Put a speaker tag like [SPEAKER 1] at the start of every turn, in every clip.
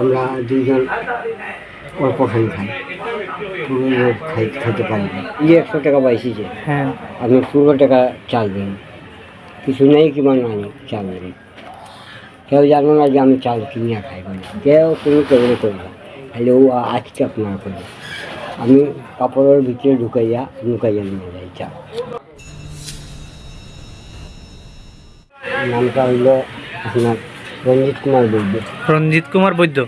[SPEAKER 1] আমরা দুইজন অল্প খাই খাই। পুরো খাই খেতে পারি না। এই যে একশো টাকা পাইছি
[SPEAKER 2] হ্যাঁ।
[SPEAKER 1] আপনি পুরো টাকা চাল দিন। কিছু নেই কিমান আনি চাল দিন কেউ জানো না যে আমি চাল কিনে খাই বলে কেউ কোনো কেউ করি না। খালি ও আজকে আপনার করে। আমি কাপড়ের ভিতরে ঢুকাইয়া ঢুকাইয়া নিয়ে যাই চাল। নামটা হইল আপনার রঞ্জিত কুমার বৈদ্য।
[SPEAKER 2] রঞ্জিত কুমার বৈদ্য।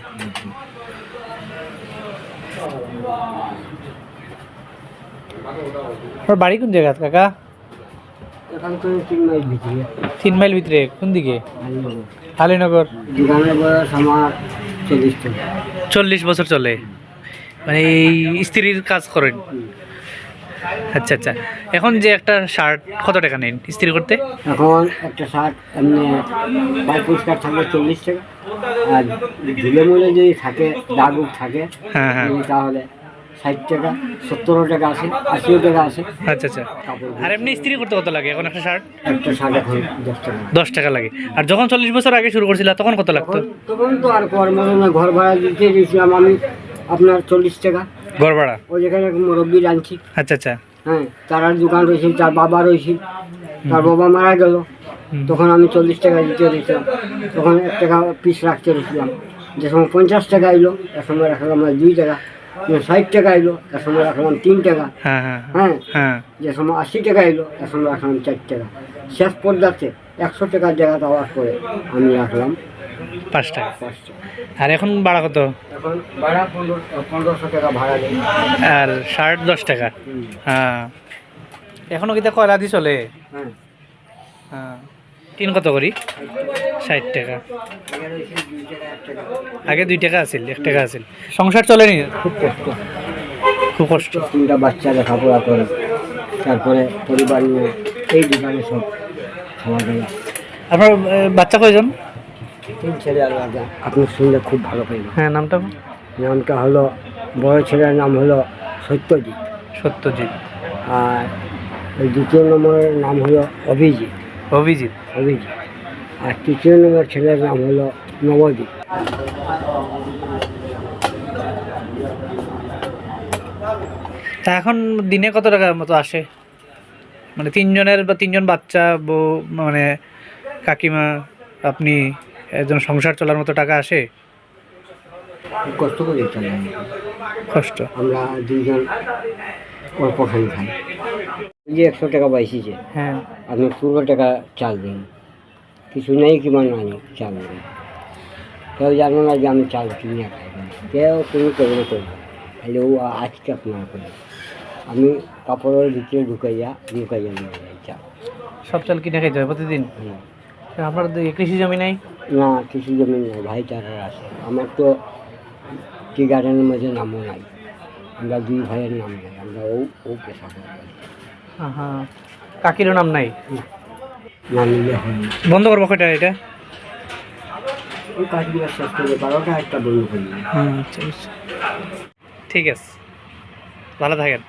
[SPEAKER 2] বাড়ি কোন জায়গা কাকা?
[SPEAKER 1] এখান থেকে তিন মাইল ভিতরে।
[SPEAKER 2] তিন মাইল ভিতরে কোন দিকে?
[SPEAKER 1] বয়স আমার চল্লিশ
[SPEAKER 2] চল্লিশ বছর চলে। মানে এই স্ত্রীর কাজ করেন। আচ্ছা আচ্ছা। এখন যে একটা শার্ট কত টাকা নেন ইস্ত্রি করতে?
[SPEAKER 1] এখন একটা শার্ট এমনি পায়ে পরিষ্কার থাকলে চল্লিশ টাকা। আর ধুলে মুলে যদি থাকে দাগ থাকে
[SPEAKER 2] হ্যাঁ হ্যাঁ।
[SPEAKER 1] তাহলে ষাট টাকা সত্তরও টাকা আছে আশিও টাকা আছে।
[SPEAKER 2] আচ্ছা আচ্ছা। আর এমনি ইস্ত্রি করতে কত লাগে এখন একটা শার্ট
[SPEAKER 1] একটা শার্ট এখন দশ টাকা।
[SPEAKER 2] দশ টাকা লাগে। আর যখন চল্লিশ বছর আগে শুরু করছিল তখন কত লাগতো?
[SPEAKER 1] তখন তখন তো আর কর্ম ঘর ভাড়া দিতে দিয়েছিলাম আমি আপনার চল্লিশ টাকা।
[SPEAKER 2] ভাড়া
[SPEAKER 1] ওই যেখানে মুরব্বী আনছি
[SPEAKER 2] আচ্ছা আচ্ছা।
[SPEAKER 1] হ্যাঁ তার দোকান রয়েছে তার বাবা রয়েছে। তার বাবা মারা গেল। তখন আমি চল্লিশ টাকা দিতে দিয়েছিলাম তখন এক টাকা পিস রাখতে দিয়েছিলাম। যে সময় পঞ্চাশ টাকা এলো এক সময় রাখলাম দুই টাকা। ষাট টাকা এলো এক সময় রাখলাম তিন টাকা।
[SPEAKER 2] হ্যাঁ হ্যাঁ
[SPEAKER 1] হ্যাঁ
[SPEAKER 2] হ্যাঁ।
[SPEAKER 1] যে সময় আশি টাকা এলো এক সময় রাখলাম চার টাকা। শেষ পর্যাতে একশো টাকার জায়গা দেওয়ার পরে আমি রাখলাম
[SPEAKER 2] পাঁচ টাকা। আর এখন ভাড়া কত? আর শার্ট দশ টাকা? হ্যাঁ। এখনও কিতা কয়লা দি চলে?
[SPEAKER 1] হ্যাঁ।
[SPEAKER 2] হ্যাঁ। তিন কত করি? ষাট টাকা। আগে দুই টাকা আছিল এক টাকা আছিল। সংসার চলেনি
[SPEAKER 1] খুব কষ্ট।
[SPEAKER 2] খুব কষ্ট।
[SPEAKER 1] তিনটা বাচ্চা লেখাপড়া করে তারপরে পরিবার নিয়ে এই দোকানে সব খাওয়া দাওয়া।
[SPEAKER 2] আপনার বাচ্চা কয়জন?
[SPEAKER 1] তিন ছেলে আলাদা আপনি শুনলে খুব ভালো পাইবেন
[SPEAKER 2] হ্যাঁ নামটা?
[SPEAKER 1] নামটা হলো বড় ছেলের নাম হলো সত্যজিৎ।
[SPEAKER 2] সত্যজিৎ।
[SPEAKER 1] আর ওই দ্বিতীয় নম্বরের নাম হলো অভিজিৎ।
[SPEAKER 2] অভিজিৎ?
[SPEAKER 1] অভিজিৎ। আর তৃতীয় নম্বর ছেলের নাম হলো নবদ্বীপ।
[SPEAKER 2] তা এখন দিনে কত টাকার মতো আসে? মানে তিনজনের বা তিনজন বাচ্চা বউ মানে কাকিমা আপনি একজন সংসার চলার মতো টাকা আসে?
[SPEAKER 1] কষ্ট করে
[SPEAKER 2] কষ্ট।
[SPEAKER 1] আমরা দুইজন অল্প খাই খাই। যে একশো টাকা পাইছি যে
[SPEAKER 2] হ্যাঁ।
[SPEAKER 1] আপনি পুরো টাকা চাল দিন। কিছু নেই কিমান আনি চাল দিন। কেউ জানো না যে আমি চাল কিনে খাই কেউ কোনো কেউ করি না ও আজকে আপনার করে। আমি কাপড়ের ভিতরে ঢুকাইয়া ঢুকাইয়া নিয়ে যাই চাল।
[SPEAKER 2] সব চাল কিনে খাইতে হয় প্রতিদিন। আপনার কৃষি জমি নাই?
[SPEAKER 1] না কিছু জমি নেই ভাইচারার আছে। আমার তো টি গার্ডেনের মধ্যে নামও নাই। আমরা দুই ভাইয়ের নাম নাই আমরা ও ও পেশা করি।
[SPEAKER 2] হ্যাঁ কাকিরও নাম নাই?
[SPEAKER 1] না নিলে হয়
[SPEAKER 2] বন্ধ করব কয়টা এটা?
[SPEAKER 1] ওই কাজগুলো শেষ করে বারোটা একটা বন্ধ করি
[SPEAKER 2] আচ্ছা আচ্ছা। ঠিক আছে। ভালো থাকেন।